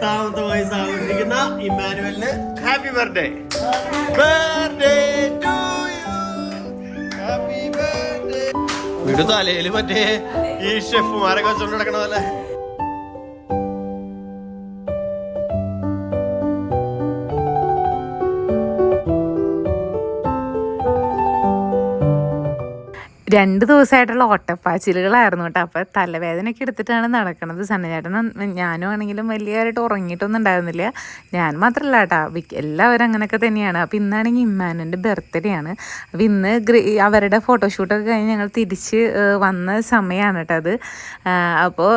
പത്താമത്തെ വയസ്സ് ആഘോഷിക്കുന്ന ഇമ്മാനുവലിന് happy birthday birthday to happy birthday വീട് തലയിൽ മറ്റേ ഈ ഷെഫുമാരൊക്കെ വെച്ചോണ്ട് നടക്കണ രണ്ട് ദിവസമായിട്ടുള്ള ഓട്ടപ്പാച്ചിലുകളായിരുന്നു കേട്ടോ. അപ്പോൾ തലവേദനയൊക്കെ എടുത്തിട്ടാണ് നടക്കുന്നത് സണ്ണചേട്ടനും ഞാനും ആണെങ്കിലും വലിയതായിട്ട് ഉറങ്ങിയിട്ടൊന്നും ഉണ്ടായിരുന്നില്ല. ഞാൻ മാത്രമല്ല കേട്ടോ. എല്ലാവരും അങ്ങനെയൊക്കെ തന്നെയാണ്. അപ്പോൾ ഇന്നാണെങ്കിൽ ഇമ്മാനന്റെ ബർത്ത്ഡേ ആണ്. അപ്പോൾ ഇന്ന് അവരുടെ ഫോട്ടോഷൂട്ടൊക്കെ കഴിഞ്ഞ് ഞങ്ങൾ തിരിച്ച് വന്ന സമയമാണ് കേട്ടോ അത്. അപ്പോൾ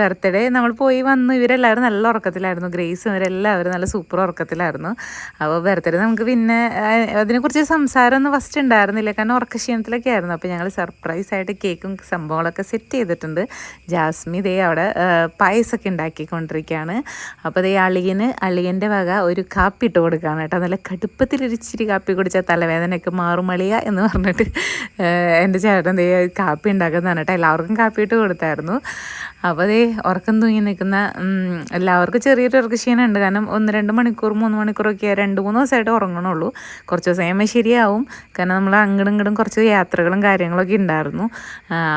ബർത്ത്ഡേ നമ്മൾ പോയി വന്നു. ഇവരെല്ലാവരും നല്ല ഉറക്കത്തിലായിരുന്നു. ഗ്രേസ് ഇവരെല്ലാവരും നല്ല സൂപ്പർ ഉറക്കത്തിലായിരുന്നു. അപ്പോൾ ബർത്ത്ഡേ നമുക്ക് പിന്നെ അതിനെക്കുറിച്ച് സംസാരമൊന്നും ഫസ്റ്റ് ഉണ്ടായിരുന്നില്ല. കാരണം ഉറക്കക്ഷീണത്തിലൊക്കെ ആയിരുന്നു. അപ്പോൾ ഞങ്ങൾ സർപ്രൈസ് ആയിട്ട് കേക്കും സംഭവങ്ങളൊക്കെ സെറ്റ് ചെയ്തിട്ടുണ്ട്. ജാസ്മി ദേ അവിടെ പായസമൊക്കെ ഉണ്ടാക്കിക്കൊണ്ടിരിക്കുകയാണ്. അപ്പോൾ ദേ അളിയന് അളിയന്റെ വക ഒരു കാപ്പി ഇട്ട് കൊടുക്കുകയാണ് കേട്ടോ. നല്ല കടുപ്പത്തിലൊരിച്ചിരി കാപ്പി കുടിച്ചാൽ തലവേദനയൊക്കെ മാറുമളിയ എന്ന് പറഞ്ഞിട്ട് എന്റെ ചേട്ടൻ ദേ കാപ്പി ഉണ്ടാക്കുന്നതാണ് കേട്ടോ. എല്ലാവർക്കും കാപ്പി ഇട്ട് കൊടുത്തായിരുന്നു. അപ്പോൾ ഉറക്കം തൂങ്ങി നിൽക്കുന്ന എല്ലാവർക്കും ചെറിയൊരു ഉറക്കശീനുണ്ട് കാരണം ഒന്ന് രണ്ട് മണിക്കൂർ മൂന്ന് മണിക്കൂറൊക്കെ രണ്ട് മൂന്ന് ദിവസമായിട്ട് ഉറങ്ങണുള്ളൂ. കുറച്ച് ദിവസം ശരിയാവും. കാരണം നമ്മൾ അങ്ങടും ഇങ്ങടും കുറച്ച് യാത്രകളും കാര്യങ്ങളൊക്കെ ഉണ്ടായിരുന്നു.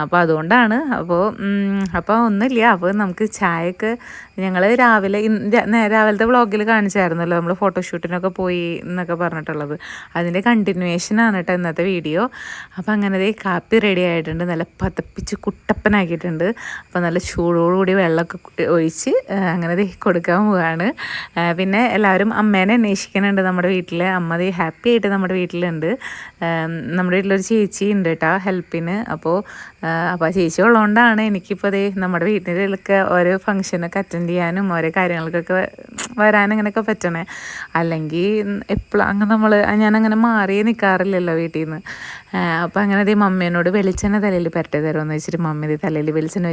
അപ്പോൾ അതുകൊണ്ടാണ്. അപ്പോൾ അപ്പോൾ ഒന്നുമില്ല. അപ്പോൾ നമുക്ക് ചായയൊക്കെ ഞങ്ങൾ രാവിലെ രാവിലത്തെ വ്ളോഗിൽ കാണിച്ചായിരുന്നല്ലോ. നമ്മൾ ഫോട്ടോഷൂട്ടിനൊക്കെ പോയി എന്നൊക്കെ പറഞ്ഞിട്ടുള്ളത്. അതിന്റെ കണ്ടിന്യൂവേഷനാണ് കേട്ടോ ഇന്നത്തെ വീഡിയോ. അപ്പോൾ അങ്ങനെ കാപ്പി റെഡി ആയിട്ടുണ്ട്. നല്ല പതപ്പിച്ച് കുട്ടപ്പനാക്കിയിട്ടുണ്ട്. അപ്പോൾ നല്ല ചൂടോടുകൂടി വെള്ളമൊക്കെ ഒഴിച്ച് അങ്ങനെ ദേ കൊടുക്കാൻ പോവാണ്. പിന്നെ എല്ലാവരും അമ്മേനെ അന്വേഷിക്കുന്നുണ്ട് നമ്മുടെ വീട്ടിൽ അമ്മ ദേ ഹാപ്പി ആയിട്ട് നമ്മുടെ വീട്ടിലുണ്ട്. നമ്മുടെ വീട്ടിലൊരു ചേച്ചി ഉണ്ട് കേട്ടോ ഹെൽപ്പിന്. അപ്പോൾ അപ്പോൾ ആ ചേച്ചി ഉള്ളതുകൊണ്ടാണ് എനിക്കിപ്പോൾ ദേ നമ്മുടെ വീട്ടിലൊക്കെ ഓരോ ഫംഗ്ഷനൊക്കെ അറ്റൻഡ് ചെയ്യാനും ഓരോ കാര്യങ്ങൾക്കൊക്കെ വരാനും അങ്ങനെയൊക്കെ പറ്റണേ. അല്ലെങ്കിൽ എപ്പോഴും അങ്ങനെ നമ്മൾ ഞാനങ്ങനെ മാറിയേ നിൽക്കാറില്ലല്ലോ വീട്ടിൽ നിന്ന് അപ്പോൾ അങ്ങനെ ദേ മമ്മേനോട് വെളിച്ചെണ്ണ തലയിൽ പരട്ടി തരുമെന്ന് വെച്ചിട്ട് മമ്മി ദേ തലയിൽ വെളിച്ചെണ്ണ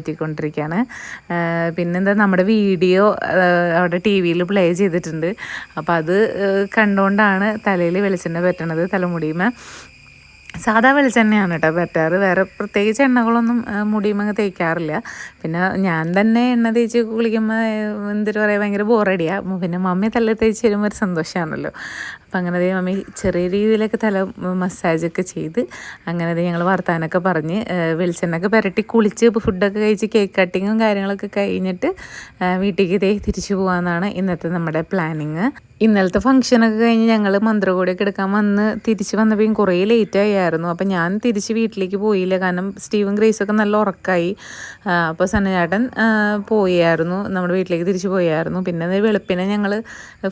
പറ്റിക്കൊണ്ടിരിക്കുകയാണ് പിന്നെന്താ നമ്മുടെ വീഡിയോ അവിടെ ടി വിയിൽ പ്ലേ ചെയ്തിട്ടുണ്ട്. അപ്പോൾ അത് കണ്ടുകൊണ്ടാണ് തലയിൽ വെളിച്ചെണ്ണ പറ്റണത് തലമുടിയുമേ സാധാ വെളിച്ചെണ്ണയാണ് കേട്ടോ പറ്റാറ്. വേറെ പ്രത്യേകിച്ച് എണ്ണകളൊന്നും മുടിയുമ്പോൾ തേക്കാറില്ല. പിന്നെ ഞാൻ തന്നെ എണ്ണ തേച്ച് കുളിക്കുമ്പോൾ എന്തൊരു പറയുക ഭയങ്കര ബോറടിയാണ് പിന്നെ മമ്മി തല തേച്ച് വരുമ്പോൾ ഒരു സന്തോഷമാണല്ലോ അപ്പം അങ്ങനെ ദേ മമ്മി ചെറിയ രീതിയിലൊക്കെ തല മസാജൊക്കെ ചെയ്ത് അങ്ങനെ ദേ ഞങ്ങൾ വർത്താനൊക്കെ പറഞ്ഞ് വെളിച്ചെണ്ണൊക്കെ പുരട്ടി കുളിച്ച് ഫുഡൊക്കെ കഴിച്ച് കേക്ക് കട്ടിങ്ങും കാര്യങ്ങളൊക്കെ കഴിഞ്ഞിട്ട് വീട്ടിലേക്ക് ഇതേ തിരിച്ചു പോകാമെന്നാണ് ഇന്നത്തെ നമ്മുടെ പ്ലാനിങ് ഇന്നലത്തെ ഫംഗ്ഷനൊക്കെ കഴിഞ്ഞ് ഞങ്ങൾ മന്ത്രകോടിയൊക്കെ എടുക്കാൻ വന്ന് തിരിച്ച് വന്നപ്പോൾ കുറേ ലേറ്റ് ആയിരുന്നു അപ്പോൾ ഞാൻ തിരിച്ച് വീട്ടിലേക്ക് പോയില്ല. കാരണം സ്റ്റീവൻ ഗ്രേസൊക്കെ നല്ല ഉറക്കായി. അപ്പോൾ സന്നചേട്ടൻ പോയായിരുന്നു. നമ്മുടെ വീട്ടിലേക്ക് തിരിച്ച് പോയായിരുന്നു. പിന്നെ അത് വെളുപ്പിനെ ഞങ്ങൾ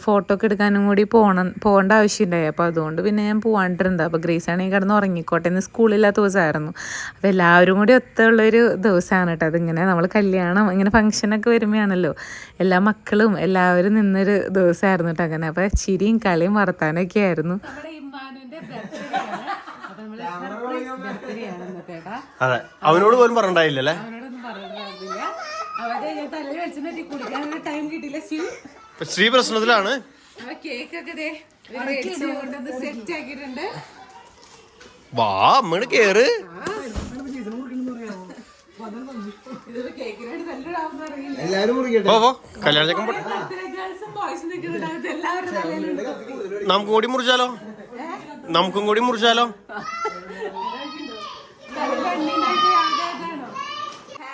ഫോട്ടോ ഒക്കെ എടുക്കാനും കൂടി പോകണം പോകണം പോകേണ്ട ആവശ്യമുണ്ടായി അപ്പോൾ അതുകൊണ്ട് പിന്നെ ഞാൻ പോകാണ്ടിരുന്നത് അപ്പോൾ ഗ്രേസ് ആണെങ്കിൽ കിടന്ന് ഉറങ്ങിക്കോട്ടെ. എന്ന് സ്കൂളില്ലാത്ത ദിവസമായിരുന്നു. അപ്പോൾ എല്ലാവരും കൂടി ഒത്തുള്ളൊരു ദിവസമാണ് കേട്ടോ. അതിങ്ങനെ നമ്മൾ കല്യാണം ഇങ്ങനെ ഫംഗ്ഷനൊക്കെ വരുമ്പോഴാണല്ലോ എല്ലാ മക്കളും എല്ലാവരും നിന്നൊരു ദിവസമായിരുന്നു കേട്ടോ അങ്ങനെ. അപ്പോൾ ചിരിയും കളിയും വർത്താനൊക്കെ ആയിരുന്നു. അതെ. അവനോട് പോലും പറഞ്ഞിട്ടില്ലല്ലേ ശ്രീ പ്രശ്നത്തിലാണ്. കേക്ക് ഒക്കെ സെറ്റ് ആക്കിയിട്ടുണ്ട്. വാ അമ്മയുടെ കേറ്. പോ പോ. കല്യാണ ചെക്കൻ പോട്ടെ. നമുക്കും കൂടി മുറിച്ചാലോ? നമുക്കും കൂടി മുറിച്ചാലോ?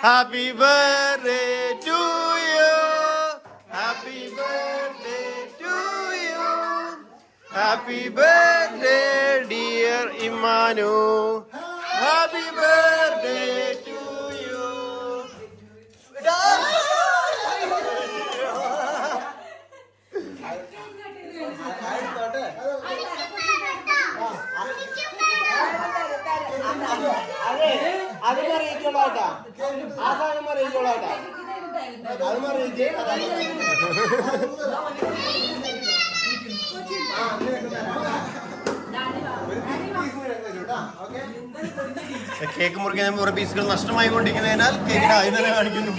Happy birthday to happy birthday dear Emmanu happy birthday to you അത് മറിയിക്കോളാട്ടാ ആ സാധനം മറിയിക്കോളാട്ടാ അത് മറിയിക്കേ കേക്ക് മുറിക്കുന്ന കുറേ പീസുകൾ നഷ്ടമായി കൊണ്ടിരിക്കുന്നതിനാൽ കേക്കിന്റെ ആയി തന്നെ കാണിക്കുന്നു.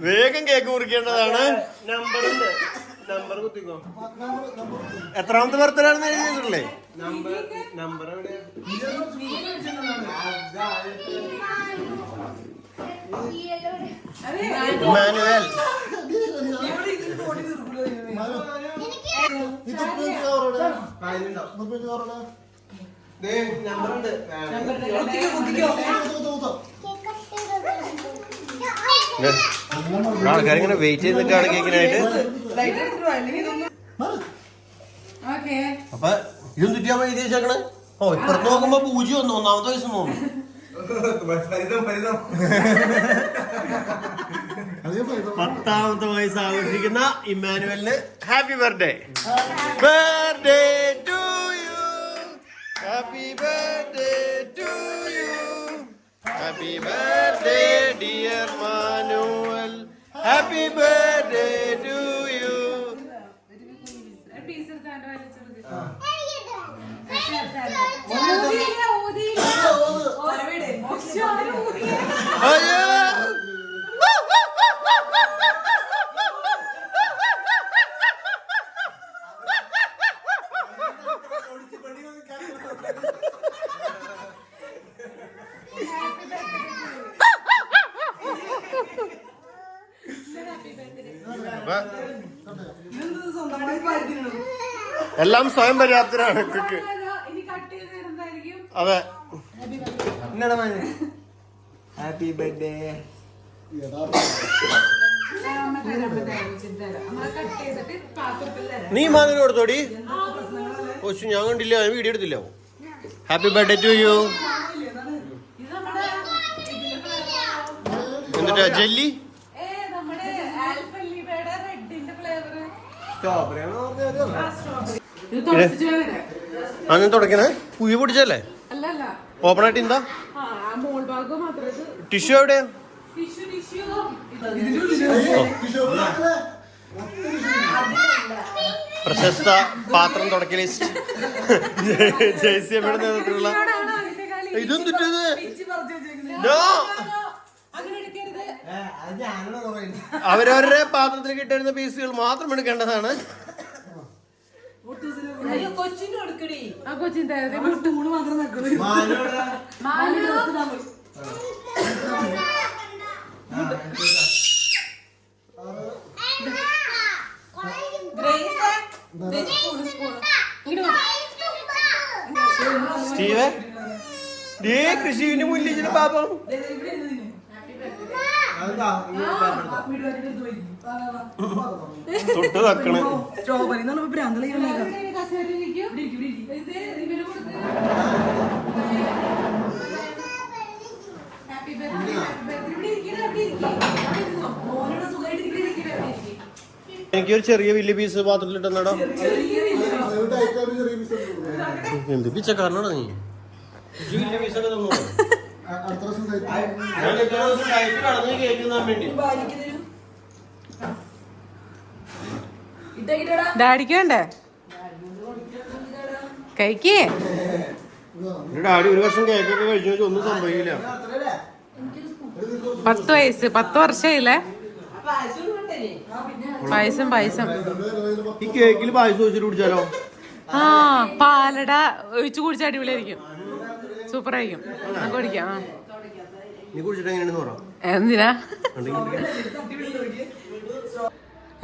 വേഗം കേക്ക് മുറിക്കേണ്ടതാണ്. എത്രാമത്തെ ബർത്ത്ഡേ ആണെന്ന് എഴുതിയിട്ടില്ലേ നമ്പർ നമ്പർ എവിടെ മാനുവൽ നമ്പർ ഉണ്ട് ആൾക്കാരിങ്ങനെ വെയിറ്റ് ചെയ്ത് നിൽക്കുകയാണ് കേക്കിനായിട്ട്. അപ്പൊ ഇതും ചുറ്റിയാ എഴുതി വെച്ചേക്കണേ ഓ ഇപ്പുറത്ത് നോക്കുമ്പോ പൂജ്യം ഒന്ന് ഒന്നാമത്തെ വയസ്സ് തോന്നുന്നു. പത്താമത്തെ വയസ്സ് ആഘോഷിക്കുന്ന ഇമ്മാനുവലിന് happy birthday. Birthday to happy birthday to you happy birthday dear Manuel happy birthday to you അയ്യോ. എല്ലാം സ്വയം പര്യാപ്തരാണ് കുക്ക് അതെ. ഹാപ്പി ബർത്ത്ഡേ നീ മാതിരി കൊടുത്തോടി? കൊച്ചു ഞാൻ കണ്ടില്ല. ഞാൻ വീഡിയോ എടുത്തില്ല. ഹാപ്പി ബർത്ത്ഡേ ടു യു എന്നിട്ടാ ജെല്ലി? സ്ട്രോബെറി അങ്ങനെ തുടക്കണേ? കുഴി പൊടിച്ചല്ലേ അല്ലല്ല. ഓപ്പൺ ആയിട്ട് എന്താ ടിഷ്യൂ എവിടെയാ? പ്രശസ്ത പാത്രം തുടക്കലിസ്റ്റ് ജെയ്സി എവിടെ നേതൃത്വത്തിലുള്ള ഇതും തുറ്റത് അവരവരുടെ പാത്രത്തിൽ കിട്ടുന്ന പീസുകൾ മാത്രം എടുക്കേണ്ടതാണ്. കൊച്ചിന് കൊടുക്കടി ആ മുട്ടുകൂട് മാത്രം കൃഷിന്റെ പാപം തൊട്ട് തക്കണ്. സ്ട്രോബെറി എന്ന് ഭ്രാന്തളിയാണ് എനിക്കൊരു ചെറിയ വലിയ പീസ് പാത്രത്തിൽ ഇട്ടെന്നാടോ? എന്ത് പിച്ചക്കാരനാണ് നീ? വലിയ പീസൊക്കെ തന്നോ ദിവസം ഡയറ്റ് കടന്ന് വേണ്ടി. ഡാഡിക്ക് വേണ്ടേ? കഴിക്കേ. എന്റെ ഡാഡി ഒരു വർഷം കേക്കൊക്കെ കഴിച്ചു വെച്ചാൽ ഒന്നും സംഭവിക്കില്ല. പത്ത് വയസ്സ് പത്ത് വർഷമായില്ലേ? പായസം പായസം. ഈ കേക്കിൽ പായസം വെച്ചിട്ട് കുടിച്ചാലോ? ആ പാലട ഒഴിച്ചു കുടിച്ച അടിപൊളിയായിരിക്കും. സൂപ്പർ ആയിരിക്കും നമുക്ക് കുടിക്കാം എന്തിനാ?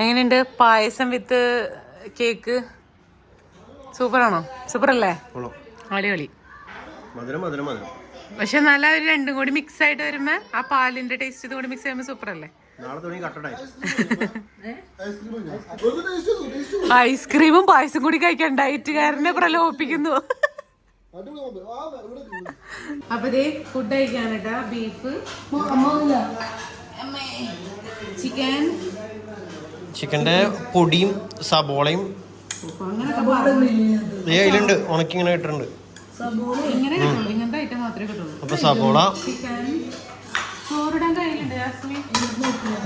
എങ്ങനെയുണ്ട് പായസം വിത്ത് കേക്ക്? സൂപ്പറാണോ? സൂപ്പർ അല്ലേ കൊള്ളാം. അടിപൊളി. മധുരം മധുരം മധുരം. പക്ഷെ നല്ല ഒരു രണ്ടും കൂടി മിക്സ് ആയിട്ട് വരുമ്പോ ആ പാലിന്റെ ടേസ്റ്റ് ഇത് കൂടി മിക്സ് ചെയ്യുമ്പോ സൂപ്പർ അല്ലേ നാളെ തുടങ്ങി കട്ടടായി ഐസ്ക്രീമും പായസം കൂടി കഴിക്കാൻ ഡയറ്റുകാരനെ പ്രലോഭിപ്പിക്കുന്നു. അപ്പൊ ദേ ഫുഡ് കഴിക്കാനട്ടാ ബീഫ് ചിക്കൻ ചിക്കന്റെ പൊടിയും സബോളയും. അതിലുണ്ട് ഉണക്കി ഇങ്ങനെ കിട്ടുള്ളൂ. അപ്പൊ സബോള.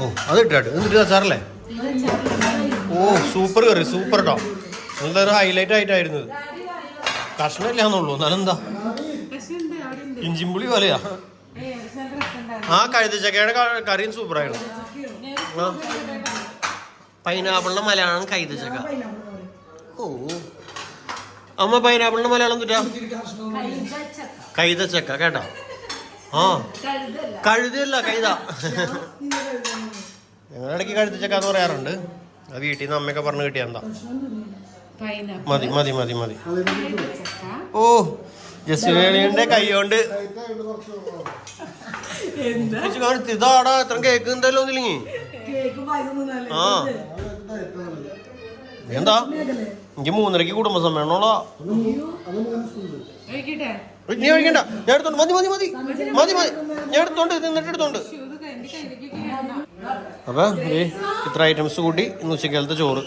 ഓ അത് ഇട്ടാട്ട്. എന്നിട്ട് അച്ചാറല്ലേ? ഓ സൂപ്പർ കറി. സൂപ്പർ കേട്ടോ നല്ലൊരു ഹൈലൈറ്റ് ആയിട്ടായിരുന്നു ഇത് കഷ്ണമില്ല എന്നുള്ളൂ എന്നാലും എന്താ പക്ഷെ ഉണ്ട് ഇഞ്ചിമ്പുളി പോലെയാ. ആ കഴുതച്ചക്കയുടെ ചക്കയുടെ കറിയും സൂപ്പറായിരുന്നു. ആ. പൈനാപ്പിളിന്റെ മലയാളം കൈതച്ചക്ക ഓ. അമ്മ പൈനാപ്പിളിന്റെ മലയാളം തുറ്റാ കൈതച്ചക്ക കേട്ടോ? ആ. കഴുതല്ല കൈത ഞങ്ങളിടയ്ക്ക് കഴുതച്ചക്ക എന്ന് പറയാറുണ്ട്. അത് വീട്ടിൽ നിന്ന് അമ്മയൊക്കെ പറഞ്ഞു കിട്ടിയ മതി മതി മതി മതി. ഓ ജസ്റ്റിന്റെ കൈ കൊണ്ട് ചേച്ചി കാണിച്ച് ഇതാടാ എത്ര കേക്ക് എന്തായാലും ഒന്നില്ലെങ്കിൽ. ആ. എന്താ? എനിക്ക് മൂന്നരക്ക് കുടുംബസമ്മേളനോളാ നീ കഴിക്കണ്ട ഞാൻ എടുത്തോണ്ട് മതി മതി മതി. മതി മതി. ഞാൻ എടുത്തോണ്ട് നിന്നിട്ട് എടുത്തോണ്ട്. അപ്പൊ ഇത്ര ഐറ്റംസ് കൂട്ടി ഇന്ന് ഉച്ചക്കാലത്തെ ചോറ്.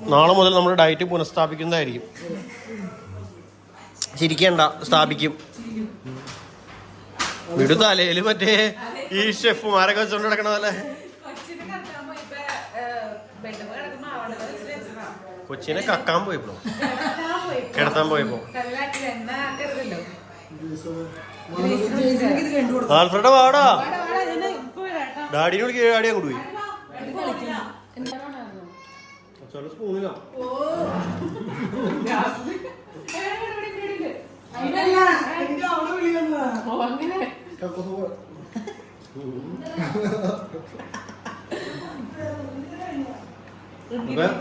നാളെ മുതൽ നമ്മുടെ ഡയറ്റ് പുനഃസ്ഥാപിക്കുന്നതായിരിക്കും. ചിരിക്കണ്ട സ്ഥാപിക്കും. വിടു മറ്റേ ഈ ഷെഫുമാരൊക്കെ വെച്ചോണ്ട് നടക്കണതല്ലേ കൊച്ചിനെ കക്കാൻ പോയപ്പോ കിടത്താൻ പോയപ്പോ ആൽഫ്രഡ് വാടാ. ഡാഡിനോട് വിളിക്കുക ഡാഡി അങ്ങോട്ട് സ്പൂണിലോ നാരങ്ങാറ്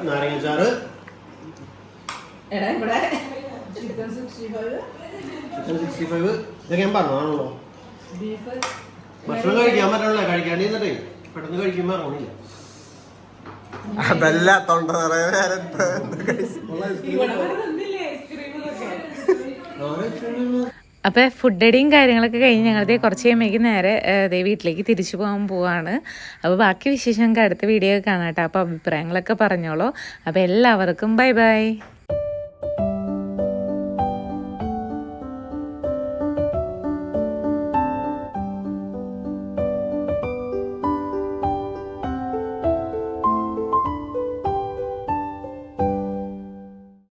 നാരങ്ങച്ചാറ് ചിക്കൻ സിക്സ്റ്റി ഫൈവ്. ഇതൊക്കെ ഞാൻ പറഞ്ഞതാണല്ലോ ബീഫ്. ഭക്ഷണം കഴിക്കാൻ പറ്റണല്ലോ? കഴിക്കാണ്ടിരുന്നിട്ടേ. പെട്ടെന്ന് കഴിക്കുമ്പോ ഇറങ്ങണില്ല. അതല്ല തൊണ്ട നിറയെ ഇതൊക്കെ അപ്പോൾ ഫുഡ് അടിയും കാര്യങ്ങളൊക്കെ കഴിഞ്ഞ് ഞങ്ങളുടെ കുറച്ച് കഴിയുമ്പോഴേക്കും നേരെ അതേ വീട്ടിലേക്ക് തിരിച്ചു പോകാൻ പോവാണ്. അപ്പോൾ ബാക്കി വിശേഷം അടുത്ത വീഡിയോ കാണാട്ടോ കേട്ടോ. അപ്പോൾ അഭിപ്രായങ്ങളൊക്കെ പറഞ്ഞോളൂ. അപ്പോൾ എല്ലാവർക്കും ബൈ ബൈ